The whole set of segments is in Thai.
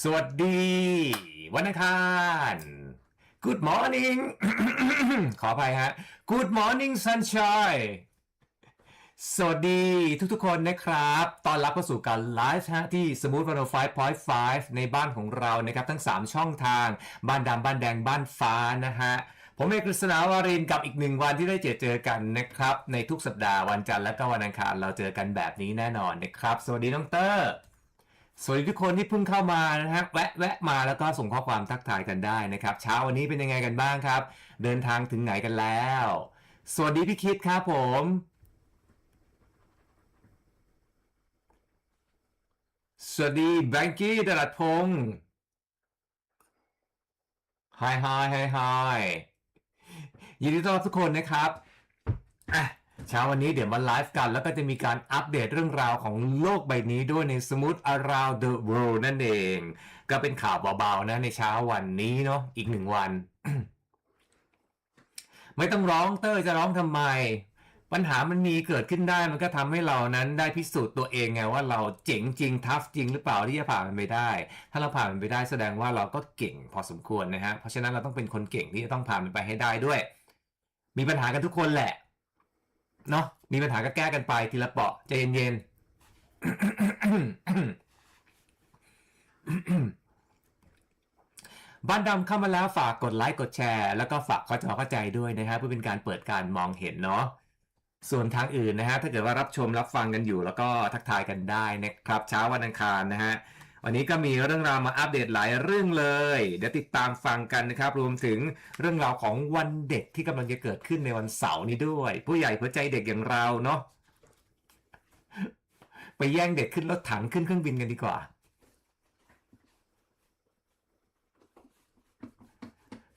สวัสดี วันอังคาร Good morning ขออภัยฮะ Good morning sunshine สวัสดีทุกๆคนนะครับ ตอนรับเข้าสู่การไลฟ์ฮะที่ Smooth 105.5 ในบ้านของเรานะครับ ทั้ง 3 ช่องทาง บ้านดำบ้านแดงบ้านฟ้านะฮะผมเอกฤษณาวารินกับอีกหนึ่งวันที่ได้เจอเจอกันนะครับ ในทุกสัปดาห์วันจันทร์และก็วันอังคารเราเจอกันแบบนี้แน่นอนนะครับ สวัสดีน้องเตอร์ สวัสดีทุกคนที่เพิ่งเข้ามานะฮะแวะแวะมาแล้วก็ส่งข้อความทักทายกันได้นะครับ เช้าวันนี้เป็นยังไงกันบ้างครับ เดินทางถึงไหนกันแล้ว สวัสดีพี่คิดครับผม สวัสดีแบงกี้ดรัดพงศ์ฮายฮายฮายฮยยินดีต้อนรับทุกคนนะครับอะ เช้าวันนี้เดี๋ยวมาไลฟ์กัน แล้วก็จะมีการอัปเดตเรื่องราวของโลกใบนี้ด้วยใน Smooth Around the World นั่นเอง ก็เป็นข่าวเบาๆนะในเช้าวันนี้เนาะอีกหนึ่งวัน ไม่ต้องร้องเตอร์จะร้องทำไม ปัญหามันมีเกิดขึ้นได้มันก็ทำให้เรานั้นได้พิสูจน์ตัวเองไงว่าเราเจ๋งจริงทัฟจริงหรือเปล่าที่จะผ่านมันไปได้ ถ้าเราผ่านมันไปได้แสดงว่าเราก็เก่งพอสมควรนะฮะเพราะฉะนั้นเราต้องเป็นคนเก่งที่จะต้องผ่านมันไปให้ได้ด้วย มีปัญหากันทุกคนแหละ เนาะมีปัญหาก็แก้กันไปทีละเปาะใจเย็นๆบ้านดำเข้ามาแล้วฝากกดไลค์กดแชร์ แล้วก็ฝากเข้าจอเข้าใจด้วยนะครับเพื่อเป็นการเปิดการมองเห็นเนาะส่วนทางอื่นนะฮะถ้าเกิดว่ารับชมรับฟังกันอยู่ แล้วก็ทักทายกันได้นะครับ เช้าวันอังคารนะฮะ วันนี้ก็มีเรื่องราวมาอัปเดตหลายเรื่องเลย เดี๋ยวติดตามฟังกันนะครับ รวมถึงเรื่องราวของวันเด็กที่กำลังจะเกิดขึ้นในวันเสาร์นี้ด้วย ผู้ใหญ่หัวใจเด็กอย่างเราเนาะไปแย่งเด็กขึ้นรถถังขึ้นเครื่องบินกันดีกว่า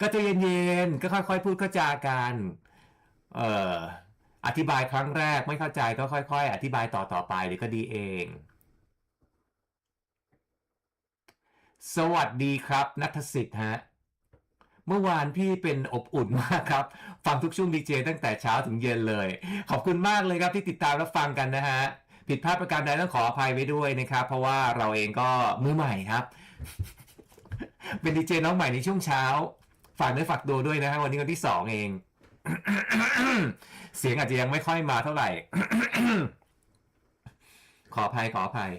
ก็จะเย็นๆก็ค่อยๆ พูดเข้าจากันเอ่ออธิบายครั้งแรกไม่เข้าใจก็ค่อย ๆ อธิบายต่อๆไปเดี๋ยวก็ดีเอง สวัสดีครับนัทสิทธิ์ฮะเมื่อวานพี่เป็นอบอุ่นมากครับ ฟังทุกช่วงดีเจตั้งแต่เช้าถึงเย็นเลย ขอบคุณมากเลยครับที่ติดตามและฟังกันนะฮะ ผิดพลาดประการใดต้องขออภัยไว้ด้วยนะครับ เพราะว่าเราเองก็มือใหม่ครับ เป็นดีเจน้องใหม่ในช่วงเช้า ฝากเนื้อฝากตัวด้วยนะฮะวันนี้วันที่สองเอง เสียงอาจจะยังไม่ค่อยมาเท่าไหร่ ขออภัยขออภัย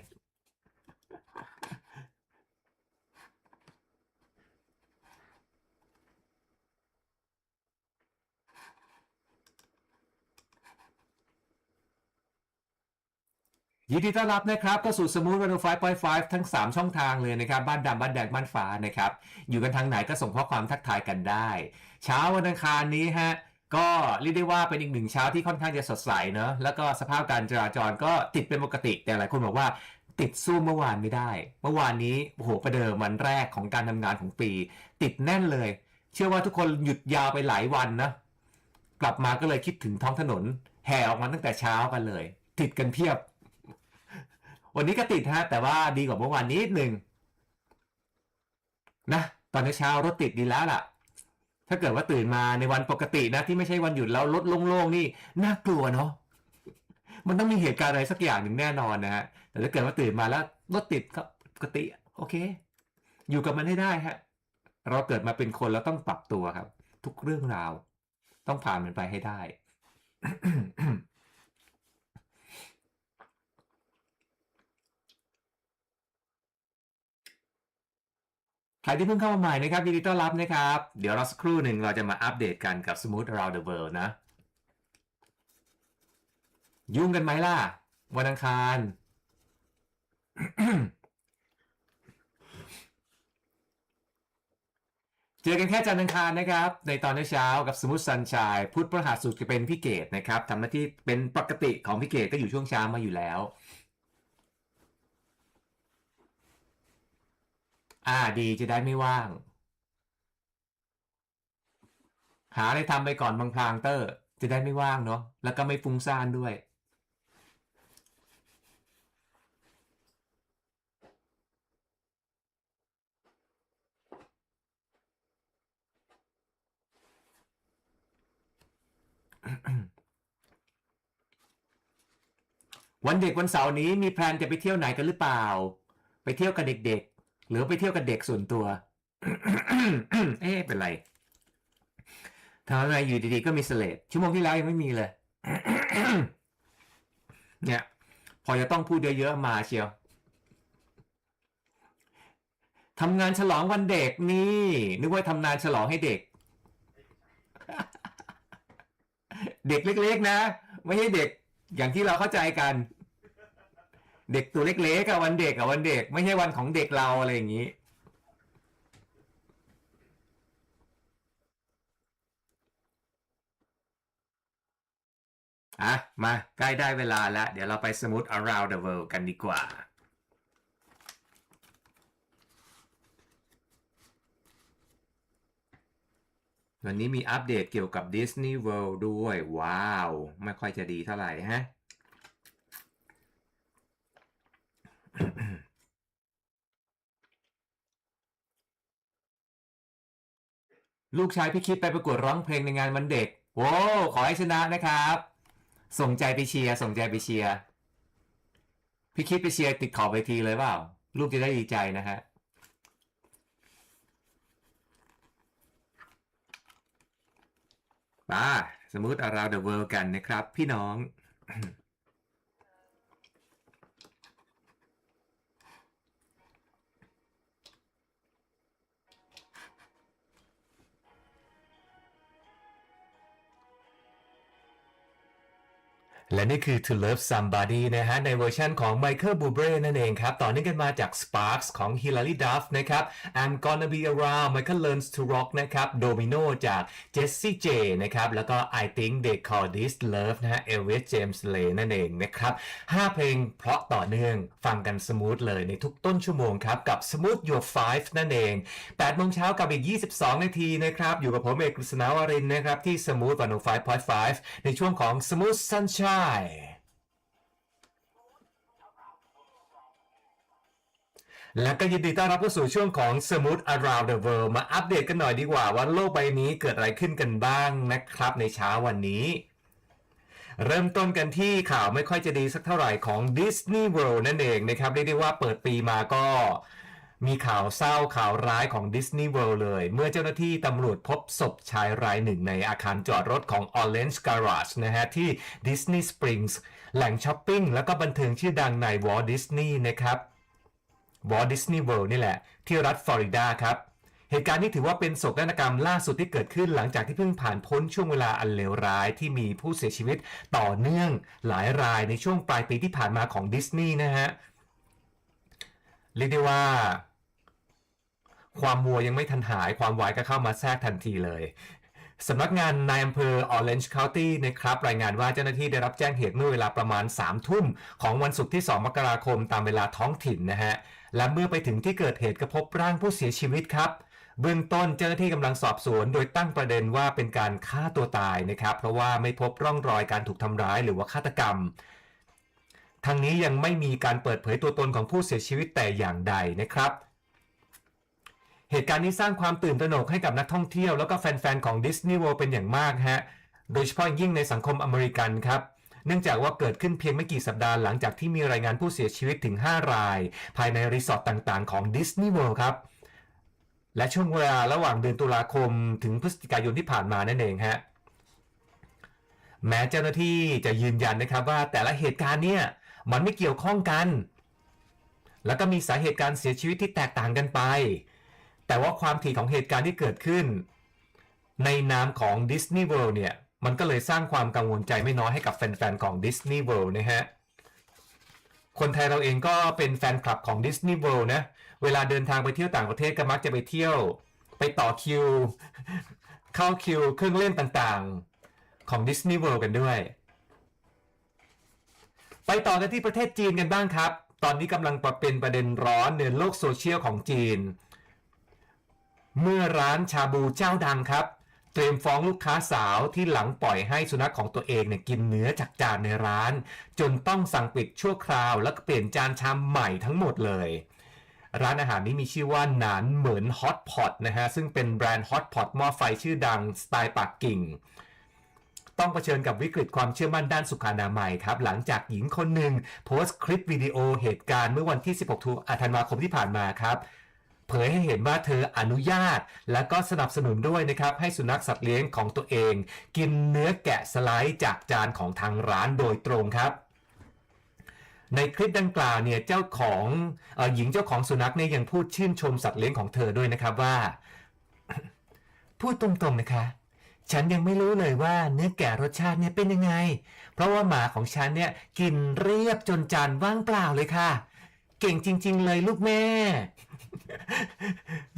ยินดีต้อนรับนะครับก็สู่สมูทวันไฟไฟทั้ง 3 ช่องทางเลยนะครับ บ้านดำบ้านแดงบ้านฟ้านะครับ อยู่กันทางไหนก็ส่งข้อความทักทายกันได้ เช้าวันอังคารนี้ฮะก็เรียกได้ว่าเป็นอีกหนึ่งเช้าที่ค่อนข้างจะสดใสเนอะแล้วก็สภาพการจราจรก็ติดเป็นปกติ แต่หลายคนบอกว่าติดสู้เมื่อวานไม่ได้ เมื่อวานนี้โอ้โหประเดิมวันแรกของการทำงานของปี ติดแน่นเลย เชื่อว่าทุกคนหยุดยาวไปหลายวันนะกลับมาก็เลยคิดถึงท้องถนน แห่ออกมาตั้งแต่เช้ากันเลย ติดกันเพียบ วันนี้ก็ติดฮะแต่ว่าดีกว่าเมื่อวานนิดหนึ่งนะตอนเช้ารถติดดีแล้วล่ะ ถ้าเกิดว่าตื่นมาในวันปกตินะ ที่ไม่ใช่วันหยุดแล้วรถโล่งๆนี่น่ากลัวเนาะมันต้องมีเหตุการณ์อะไรสักอย่างหนึ่งแน่นอนนะฮะแต่ถ้าเกิดว่าตื่นมาแล้วรถติดก็ปกติโอเค อยู่กับมันให้ได้ฮะเราเกิดมาเป็นคนแล้วต้องปรับตัวครับ ทุกเรื่องราว ต้องผ่านมันไปให้ได้ ใครที่เพิ่งเข้ามาใหม่นะครับยินดีต้อนรับนะครับ เดี๋ยวเราสักครู่หนึ่งเราจะมาอัปเดตกันกับ Smooth Around the World นะ ยุ่งกันไหมล่ะ วันอังคาร เจอกันแค่จันทร์อังคารนะครับ ในตอนเช้ากับสมุทรสันชายพุทธพฤหัสสุขจะเป็นพี่เกดนะครับทำหน้าที่เป็นปกติของพี่เกดก็อยู่ช่วงเช้ามาอยู่แล้ว อ่าดีจะได้ไม่ว่าง หาอะไรทำไปก่อนบางพลางเตอร์ จะได้ไม่ว่างเนาะแล้วก็ไม่ฟุ้งซ่านด้วยวันเด็กวันเสาร์นี้มีแพลนจะไปเที่ยวไหนกันหรือเปล่า ไปเที่ยวกับเด็ก หรือไปเที่ยวกับเด็กส่วนตัว เอ๊ะเป็นไรทำไมอยู่ดีๆก็มีเสลดชั่วโมงที่แล้วยังไม่มีเลย เนี่ย พอจะต้องพูดเยอะๆมาเชียวทำงานฉลองวันเด็กนี่ นึกว่าทำงานฉลองให้เด็ก เด็กเล็ก ๆ นะ ไม่ใช่เด็กอย่างที่เราเข้าใจกัน เด็กตัวเล็กๆอะวันเด็กอะวันเด็ก ไม่ใช่วันของเด็กเราอะไรอย่างนี้ อะ มาใกล้ได้เวลาแล้ว เดี๋ยวเราไปสมุด around the world กันดีกว่า วันนี้มีอัปเดตเกี่ยวกับ Disney World ด้วย ว้าว ไม่ค่อยจะดีเท่าไหร่ฮะ ลูกชายพี่คิดไปประกวดร้องเพลงในงานวันเด็ก โว้ขอให้ชนะนะครับ ส่งใจไปเชียร์ ส่งใจไปเชียร์ พี่คิดไปเชียร์ติดขอบเวทีเลยเปล่า ลูกจะได้ดีใจนะฮะมาสมมุติ around the world กันนะครับ พี่น้อง และนี่คือ To Love Somebody นะฮะ ในเวอร์ชันของ Michael Bublé นั่นเองครับ ต่อเนื่องกันมาจาก Sparks ของ Hilary Duff นะครับ I'm Gonna Be Around Michael Learns to Rock นะครับ Domino จาก Jessie J นะครับ แล้วก็ I Think They Call This Love นะฮะ Elvis James Lay นั่นเองนะครับ 5 เพลงเพราะต่อเนื่องฟังกันสมูทเลยในทุกต้นชั่วโมงครับ กับ Smooth Your Five นั่นเอง8โมงเช้ากับอีก 22 นาทีนะครับ อยู่กับผมเอกกฤษณาวรินนะครับที่ Smooth 105.5 ในช่วงของ Smooth Sunshine และก็ยินดีต้อนรับเข้าสู่ช่วงของ Smooth Around the World มาอัปเดตกันหน่อยดีกว่าว่าโลกใบนี้เกิดอะไรขึ้นกันบ้างนะครับในเช้าวันนี้ เริ่มต้นกันที่ข่าวไม่ค่อยจะดีสักเท่าไหร่ของ Disney World นั่นเองนะครับเรียกได้ว่าเปิดปีมาก็ มีข่าวเศร้าข่าวร้ายของ Disney World เลย เมื่อเจ้าหน้าที่ตำรวจพบศพชายรายหนึ่งในอาคารจอดรถของ Orange Garage นะฮะ ที่ Disney Springs แหล่งช้อปปิ้งแล้วก็บันเทิงชื่อดังใน Walt Disney นะครับ Walt Disney World นี่แหละ ที่รัฐฟลอริดาครับเหตุการณ์นี้ถือว่าเป็นโศกนาฏกรรมล่าสุดที่เกิดขึ้นหลังจากที่เพิ่งผ่านพ้นช่วงเวลาอันเลวร้ายที่มีผู้เสียชีวิตต่อเนื่องหลายรายในช่วงปลายปีที่ผ่านมาของดิสนีย์นะฮะเรียกได้ว่า ความมัวยังไม่ทันหายความวายก็เข้ามาแทรกทันทีเลยสำนักงานนายอำเภอ Orange County นะครับรายงานว่าเจ้าหน้าที่ได้รับแจ้งเหตุเมื่อเวลาประมาณ 3 ทุ่ม ของวันศุกร์ที่ 2 มกราคมตามเวลาท้องถิ่นนะฮะ และเมื่อไปถึงที่เกิดเหตุก็พบร่างผู้เสียชีวิตครับ เบื้องต้นเจ้าหน้าที่กำลังสอบสวน โดยตั้งประเด็นว่าเป็นการฆ่าตัวตายนะครับ เพราะว่าไม่พบร่องรอยการถูกทำร้ายหรือว่าฆาตกรรมทั้งนี้ยังไม่มีการเปิดเผยตัวตนของผู้เสียชีวิตแต่อย่างใดนะครับ เหตุการณ์นี้สร้างความตื่นตระหนกให้กับนักท่องเที่ยวแล้วก็แฟนๆของ Disney World เป็นอย่างมากฮะโดยเฉพาะยิ่งในสังคมอเมริกันครับเนื่องจากว่าเกิดขึ้นเพียงไม่กี่สัปดาห์หลังจากที่มีรายงานผู้เสียชีวิตถึง 5 ราย ภายในรีสอร์ทต่างๆ ของ Disney World ครับ และช่วงเวลาระหว่างเดือนตุลาคมถึงพฤศจิกายนที่ผ่านมานั่นเองฮะแม้เจ้าหน้าที่จะยืนยันนะครับว่าแต่ละเหตุการณ์เนี่ยมันไม่เกี่ยวข้องกัน แล้วก็มีสาเหตุการเสียชีวิตที่แตกต่างกันไป แต่ว่าความถี่ของเหตุการณ์ที่เกิดขึ้น ในนามของ Disney World เนี่ย มันก็เลยสร้างความกังวลใจไม่น้อยให้กับแฟนๆ ของ Disney World นะฮะ คนไทยเราเองก็เป็นแฟนคลับของ Disney World นะ เวลาเดินทางไปเที่ยวต่างประเทศก็มักจะไปเที่ยว ไปต่อคิว เข้าคิวเครื่องเล่นต่างๆ ของ Disney World กันด้วย ไปต่อกันที่ประเทศจีนกันบ้างครับ ตอนนี้กำลังเป็นประเด็นร้อนในโลกโซเชียลของจีน เมื่อร้านชาบูเจ้าดังครับ เตรียมฟ้องลูกค้าสาวที่หลังปล่อยให้สุนัขของตัวเองเนี่ยกินเนื้อจากจานในร้าน จนต้องสั่งปิดชั่วคราว แล้วก็เปลี่ยนจานชามใหม่ทั้งหมดเลย ร้านอาหารนี้มีชื่อว่าหนานเหมือนฮอตพอตนะฮะซึ่งเป็นแบรนด์ฮอตพอตหม้อไฟชื่อดังสไตล์ปักกิ่งต้องเผชิญกับวิกฤตความเชื่อมั่นด้านสุขอนามัยครับ หลังจากหญิงคนหนึ่งโพสต์คลิปวิดีโอเหตุการณ์เมื่อวันที่ 16 ธันวาคมที่ผ่านมาครับ เผยให้เห็นว่าเธออนุญาต และก็สนับสนุนด้วยนะครับ ให้สุนัขสัตว์เลี้ยงของตัวเอง กินเนื้อแกะสไลด์จากจานของทางร้านโดยตรงครับในคลิปดังกล่าวเนี่ยเจ้าของออหญิงเจ้าของสุนัขเนี่ยยังพูดชื่นชมสัตว์เลี้ยงของเธอด้วยนะครับว่า พูดตรงๆนะคะ ฉันยังไม่รู้เลยว่าเนื้อแกะรสชาติเนี่ยเป็นยังไง เพราะว่าหมาของฉันเนี่ยกินเรียบจนจานว่างเปล่าเลยค่ะ เก่งจริง ๆ เลยลูกแม่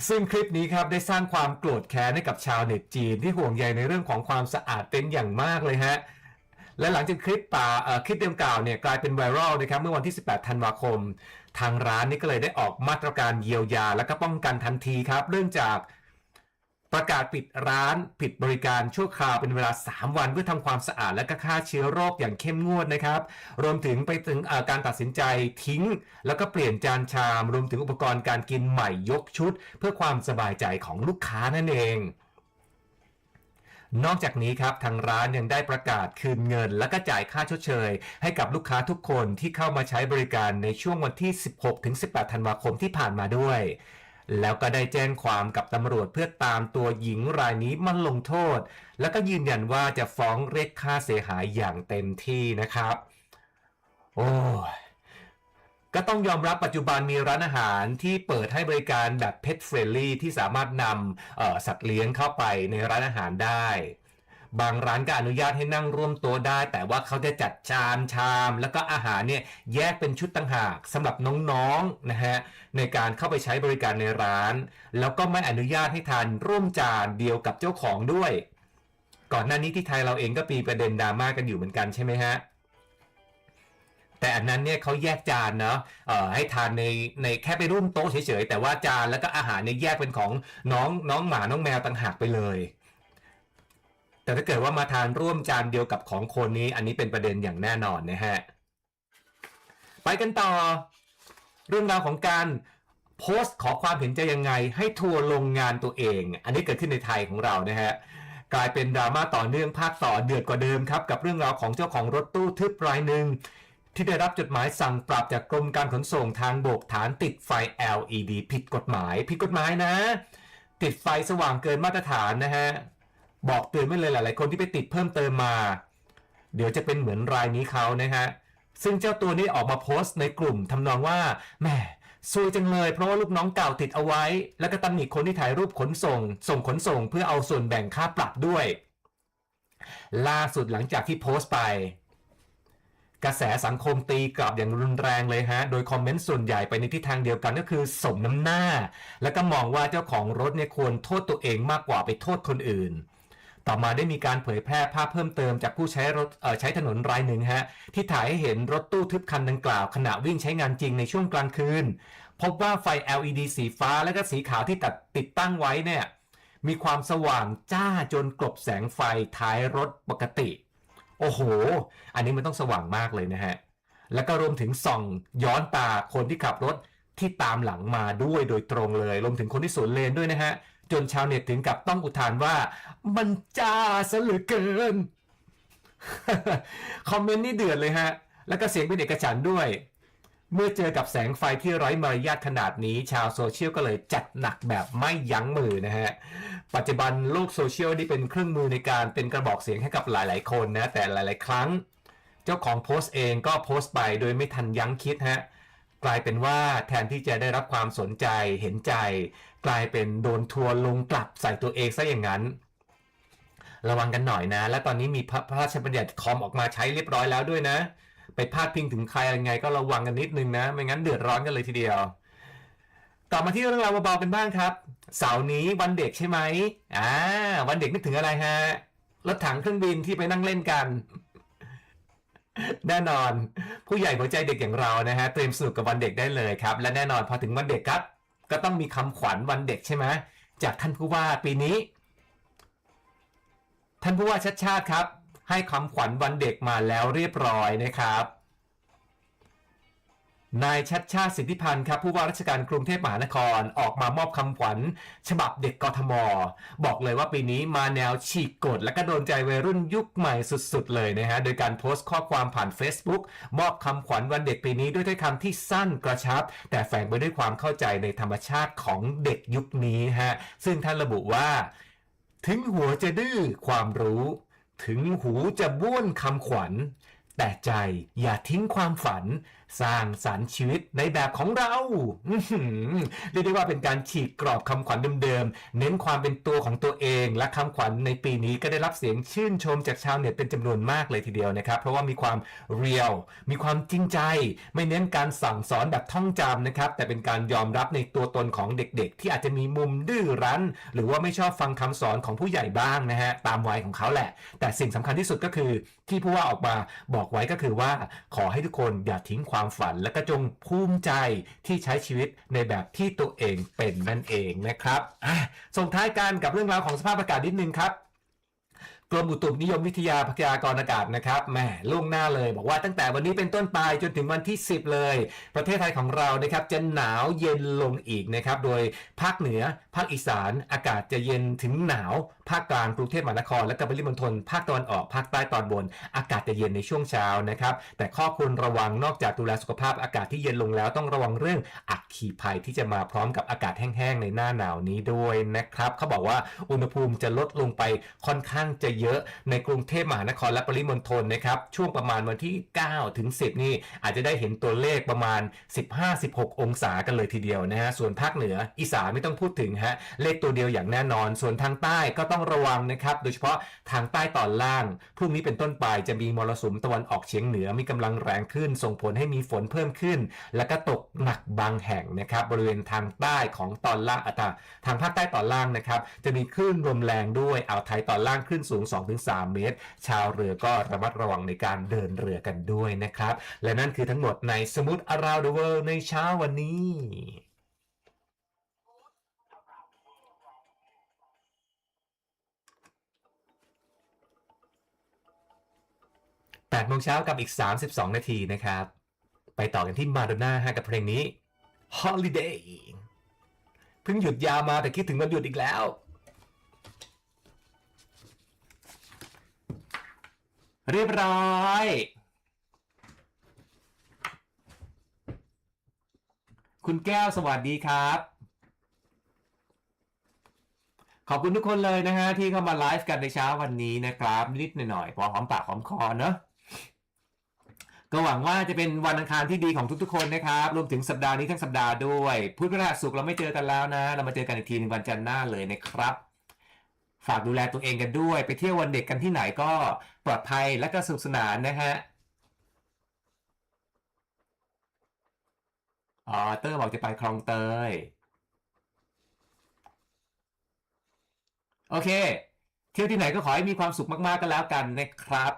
ซึ่งคลิปนี้ครับได้สร้างความโกรธแค้นให้กับชาวเน็ตจีนที่ห่วงใยในเรื่องของความสะอาดเป็นอย่างมากเลยฮะ และหลังจากคลิปป่าคลิปดังกล่าวเนี่ยกลายเป็นไวรัลนะครับเมื่อวันที่ 18 ธันวาคม ทางร้านนี่ก็เลยได้ออกมาตรการเยียวยา และก็ป้องกันทันทีครับ เรื่องจาก ประกาศปิดร้านปิดบริการชั่วคราวเป็นเวลา 3 วันเพื่อทำความสะอาดและก็ฆ่าเชื้อโรคอย่างเข้มงวดนะครับ รวมถึงไปถึงการตัดสินใจทิ้ง แล้วก็เปลี่ยนจานชาม รวมถึงอุปกรณ์การกินใหม่ยกชุด เพื่อความสบายใจของลูกค้านั่นเองนอกจากนี้ครับทางร้านยังได้ประกาศคืนเงิน และก็จ่ายค่าชดเชย ให้กับลูกค้าทุกคนที่เข้ามาใช้บริการในช่วงวันที่ 16-18 ธันวาคมที่ผ่านมาด้วย แล้วก็ได้แจ้งความกับตำรวจเพื่อตามตัวหญิงรายนี้มาลงโทษ แล้วก็ยืนยันว่าจะฟ้องเรียกค่าเสียหายอย่างเต็มที่นะครับ โอ้ก็ต้องยอมรับปัจจุบันมีร้านอาหารที่เปิดให้บริการแบบ Pet Friendly ที่สามารถนำสัตว์เลี้ยงเข้าไปในร้านอาหารได้ บางร้านก็อนุญาตให้นั่งร่วมโต๊ะได้ แต่ว่าเขาจะจัดจานชาม แล้วก็อาหารเนี่ยแยกเป็นชุดต่างหากสำหรับน้องๆนะฮะในการเข้าไปใช้บริการในร้าน แล้วก็ไม่อนุญาตให้ทานร่วมจานเดียวกับเจ้าของด้วย ก่อนหน้านี้ที่ไทยเราเองก็มีประเด็นดราม่ากันอยู่เหมือนกันใช่ไหมฮะแต่อันนั้นเนี่ยเขาแยกจานเนาะเอ่อให้ทานในในแค่ไปร่วมโต๊ะเฉยๆแต่ว่าจานแล้วก็อาหารเนี่ยแยกเป็นของน้องน้องหมาน้องแมวต่างหากไปเลย แต่ถ้าเกิดว่ามาทานร่วมจานเดียวกับของคนนี้ อันนี้เป็นประเด็นอย่างแน่นอนนะฮะ ไปกันต่อ เรื่องราวของการโพสต์ขอความเห็นใจยังไง ให้ทัวร์ลงงานตัวเอง อันนี้เกิดขึ้นในไทยของเรานะฮะกลายเป็นดราม่าต่อเนื่องภาคต่อเดือดกว่าเดิมครับ กับเรื่องราวของเจ้าของรถตู้ทึบรายหนึ่งที่ได้รับจดหมายสั่งปรับจากกรมการขนส่งทางบกฐานติดไฟ LED ผิดกฎหมาย ผิดกฎหมายนะ ติดไฟสว่างเกินมาตรฐานนะฮะ บอกเตือนไว้เลยหลาย ๆ คนที่ไปติดเพิ่มเติมมา เดี๋ยวจะเป็นเหมือนรายนี้เขานะฮะซึ่งเจ้าตัวนี้ออกมาโพสต์ในกลุ่มทำนองว่าแหม่ซวยจังเลยเพราะว่าลูกน้องเก่าติดเอาไว้ แล้วก็ตำหนิคนที่ถ่ายรูปขนส่ง ส่งขนส่งเพื่อเอาส่วนแบ่งค่าปรับด้วย ล่าสุดหลังจากที่โพสต์ไป กระแสสังคมตีกลับอย่างรุนแรงเลยฮะ โดยคอมเมนต์ส่วนใหญ่ไปในทิศทางเดียวกันก็คือสมน้ำหน้า แล้วก็มองว่าเจ้าของรถเนี่ยควรโทษตัวเองมากกว่าไปโทษคนอื่น ต่อมาได้มีการเผยแพร่ภาพเพิ่มเติมจากผู้ใช้รถใช้ถนนรายหนึ่งฮะที่ถ่ายให้เห็นรถตู้ทึบคันดังกล่าว ขณะวิ่งใช้งานจริงในช่วงกลางคืน พบว่าไฟ LED สีฟ้าและก็สีขาวที่ตัดติดตั้งไว้เนี่ยมีความสว่างจ้าจนกลบแสงไฟท้ายรถปกติ โอ้โห อันนี้มันต้องสว่างมากเลยนะฮะ แล้วก็รวมถึงส่องย้อนตาคนที่ขับรถที่ตามหลังมาด้วยโดยตรงเลย รวมถึงคนที่สวนเลนด้วยนะฮะ จนชาวเน็ตถึงกับต้องอุทานว่า มันจ้าซะเหลือเกิน คอมเมนต์นี่เดือดเลยฮะ แล้วก็เสียงเป็นเอกฉันด้วย เมื่อเจอกับแสงไฟที่ไร้มารยาทขนาดนี้ ชาวโซเชียลก็เลยจัดหนักแบบไม่ยั้งมือนะฮะ ปัจจุบันโลกโซเชียลนี่เป็นเครื่องมือในการเป็นกระบอกเสียงให้กับหลาย ๆ คนนะ แต่หลาย ๆ ครั้ง เจ้าของโพสต์เองก็โพสต์ไปโดยไม่ทันยั้งคิดฮะกลายเป็นว่าแทนที่จะได้รับความสนใจเห็นใจ กลายเป็นโดนทัวร์ลงกลับใส่ตัวเองซะอย่างนั้น ระวังกันหน่อยนะ และตอนนี้มีพระพระราชบัญญัติคอมออกมาใช้เรียบร้อยแล้วด้วยนะ ไปพาดพิงถึงใครอะไรไง ก็ระวังกันนิดนึงนะ ไม่งั้นเดือดร้อนกันเลยทีเดียว ต่อมาที่เรื่องราวเบาๆกันบ้างครับ เสาร์นี้วันเด็กใช่ไหมอ่าวันเด็กนึกถึงอะไรฮะรถถังเครื่องบินที่ไปนั่งเล่นกันแน่นอนผู้ใหญ่หัวใจเด็กอย่างเรานะฮะเตรียมสนุกกับวันเด็กได้เลยครับ และแน่นอนพอถึงวันเด็กครับ ก็ต้องมีคำขวัญวันเด็กใช่ไหมจากท่านผู้ว่าปีนี้ ท่านผู้ว่าชัดชาติครับ ให้คำขวัญวันเด็กมาแล้วเรียบร้อยนะครับ นายชัดชาติสิทธิพันธ์ครับผู้ว่าราชการกรุงเทพมหานครออกมามอบคำขวัญ ฉบับเด็กกทม บอกเลยว่าปีนี้มาแนวฉีกกฎและก็โดนใจวัยรุ่นยุคใหม่สุดๆ เลยนะฮะ โดยการโพสต์ข้อความผ่าน Facebook มอบคำขวัญวันเด็กปีนี้ด้วยถ้อยคำที่สั้นกระชับ แต่แฝงไปด้วยความเข้าใจในธรรมชาติของเด็กยุคนี้ฮะซึ่งท่านระบุว่า ถึงหัวจะดื้อความรู้ ถึงหูจะบ้วนคำขวัญแต่ใจอย่าทิ้งความฝัน สร้างสรรค์ชีวิตในแบบของเราเรียกได้ว่าเป็นการฉีกกรอบคำขวัญเดิมๆ เน้นความเป็นตัวของตัวเอง และคำขวัญในปีนี้ก็ได้รับเสียงชื่นชมจากชาวเน็ตเป็นจำนวนมากเลยทีเดียวนะครับ เพราะว่ามีความเรียล มีความจริงใจ ไม่เน้นการสั่งสอนแบบท่องจำนะครับ แต่เป็นการยอมรับในตัวตนของเด็กๆ ที่อาจจะมีมุมดื้อรั้น หรือว่าไม่ชอบฟังคำสอนของผู้ใหญ่บ้างนะฮะ ตามวัยของเขาแหละ แต่สิ่งสำคัญที่สุดก็คือที่ผู้ว่าออกมาบอกไว้ก็คือว่าขอให้ทุกคนอย่าทิ้งความความฝันและก็จงภูมิใจที่ใช้ชีวิตในแบบที่ตัวเองเป็นนั่นเองนะครับส่งท้ายกันกับเรื่องราวของสภาพอากาศนิดนึงครับ กรมอุตุนิยมวิทยาพยากรณ์อากาศนะครับแหมล่วงหน้าเลยบอกว่าตั้งแต่วันนี้เป็นต้นไปจนถึงวันที่ 10 เลย ประเทศไทยของเรานะครับจะหนาวเย็นลงอีกนะครับโดยภาคเหนือภาคอีสาน อากาศจะเย็นถึงหนาว ภาคกลางกรุงเทพมหานคร และก็ปริมณฑลภาคตะวันออกภาคใต้ตอนบน อากาศจะเย็นในช่วงเช้านะครับแต่ข้อควรระวังนอกจากดูแลสุขภาพอากาศที่เย็นลงแล้วต้องระวังเรื่องอัคคีภัยที่จะมาพร้อมกับอากาศแห้งๆในหน้าหนาวนี้ด้วยนะครับเขาบอกว่าอุณหภูมิจะลดลงไปค่อนข้างจะเยอะในกรุงเทพมหานครและปริมณฑลนะครับช่วงประมาณวันที่ 9 ถึง 10 นี่อาจจะได้เห็นตัวเลขประมาณ 15-16 องศากันเลยทีเดียวนะฮะส่วนภาคเหนืออีสานไม่ต้องพูดถึงฮะเลขตัวเดียวอย่างแน่นอน ส่วนทางใต้ก็ต้องระวังนะครับโดยเฉพาะทางใต้ตอนล่างพรุ่งนี้เป็นต้นไปจะมีมรสุมตะวันออกเฉียงเหนือมีกำลังแรงขึ้น ส่งผลให้มีฝนเพิ่มขึ้น และก็ตกหนักบางแห่งนะครับบริเวณทางใต้ของตอนล่างอ่าทางภาคใต้ตอนล่างนะครับจะมีคลื่นลมแรงด้วยอ่าวไทยตอนล่างคลื่นสูง2-3 เมตร ชาวเรือก็ระมัดระวังในการเดินเรือกันด้วยนะครับ และนั่นคือทั้งหมดในสมุด around the world ในเช้าวันนี้8โมงเช้ากับอีก 32 นาทีนะครับ ไปต่อกันที่มาดอนน่าฮะกับเพลงนี้ Holiday เพิ่งหยุดยาวมาแต่คิดถึงวันหยุดอีกแล้ว เรียบร้อย คุณแก้วสวัสดีครับ ขอบคุณทุกคนเลยนะฮะที่เข้ามาไลฟ์กันในเช้าวันนี้นะครับ นิดหน่อยๆพอหอมปากหอมคอเนอะก็หวังว่าจะเป็นวันอังคารที่ดีของทุกๆ คนนะครับ รวมถึงสัปดาห์นี้ทั้งสัปดาห์ด้วยพุธพฤหัสศุกร์เราไม่เจอกันแล้วนะ เรามาเจอกันอีกทีในวันจันทร์หน้าเลยนะครับ ฝากดูแลตัวเองกันด้วย ไปเที่ยววันเด็กกันที่ไหนก็ปลอดภัยและก็สนุกสนานนะฮะอ๋อเตอร์บอกจะไปคลองเตย โอเค เที่ยวที่ไหนก็ขอให้มีความสุขมากๆกันแล้วกันนะครับ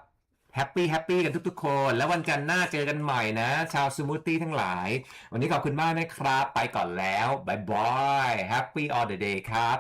แฮปปี้แฮปปี้กันทุกๆคน แล้ววันจันทร์หน้าเจอกันใหม่นะ ชาวสมูทตี้ทั้งหลาย วันนี้ขอบคุณมากนะครับ ไปก่อนแล้วบายบายแฮปปี้ออเดอร์เดย์ครับ